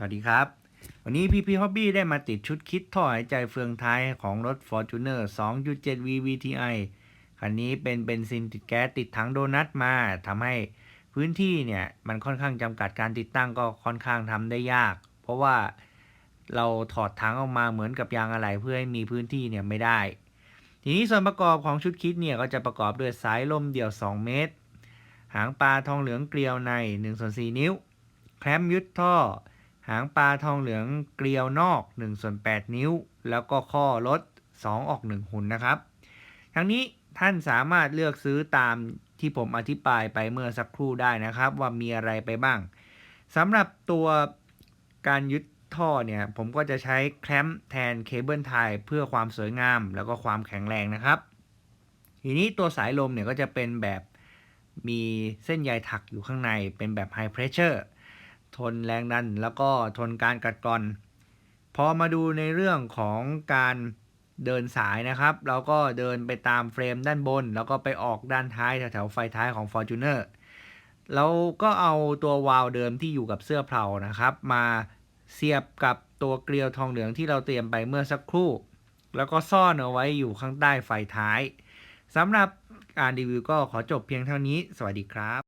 สวัสดีครับ วันนี้พี่พีฮอบบี้ได้มาติดชุดคิดท่อหายใจเฟืองท้ายของรถ Fortuner 2.7 VVTi คันนี้เป็นเบนซินติดแก๊สติดถังโดนัทมาทำให้พื้นที่เนี่ย มันค่อนข้างจำกัดการติดตั้งก็ค่อนข้างทำได้ยาก เพราะว่าเราถอดถังออกมาเหมือนกับยางอะไหล่เพื่อให้มีพื้นที่เนี่ยไม่ได้ ทีนี้ส่วนประกอบของชุดคิดเนี่ยก็จะประกอบด้วยสายลมเดี่ยว 2 เมตร หางปลาทองเหลืองเกลียวใน1ส่วน4นิ้ว แคมยึดท่อ หางปลาทองเหลืองเกลียวนอก1ส่วน8นิ้ว แล้วก็ข้อรถ2ออก 1 หุ่นนะครับ ทั้งนี้ท่านสามารถเลือกซื้อตามที่ผมอธิบายไปเมื่อสักครู่ได้นะครับ ว่ามีอะไรไปบ้างสำหรับตัวการยึดท่อเนี่ย ผมก็จะใช้แคลมป์แทนเคเบิลไทยเพื่อความสวยงาม แล้วก็ความแข็งแรงนะครับ ทีนี้ตัวสายลมเนี่ยก็จะเป็นแบบมีเส้นใยถักอยู่ข้างในเป็นแบบ High Pressure ทนแรงดันแล้วก็ทนการกัดกร่อน พอมาดูในเรื่องของการเดินสายนะครับ เราก็เดินไปตามเฟรมด้านบน แล้วก็ไปออกด้านท้ายแถวๆไฟท้ายของ Fortuner เราก็เอาตัววาล์วเดิมที่อยู่กับเสื้อเพลานะครับ มาเสียบกับตัวเกลียวทองเหลืองที่เราเตรียมไปเมื่อสักครู่ แล้วก็ซ่อนเอาไว้อยู่ข้างใต้ไฟท้ายสำหรับการรีวิวก็ขอจบเพียงเท่านี้ สวัสดีครับ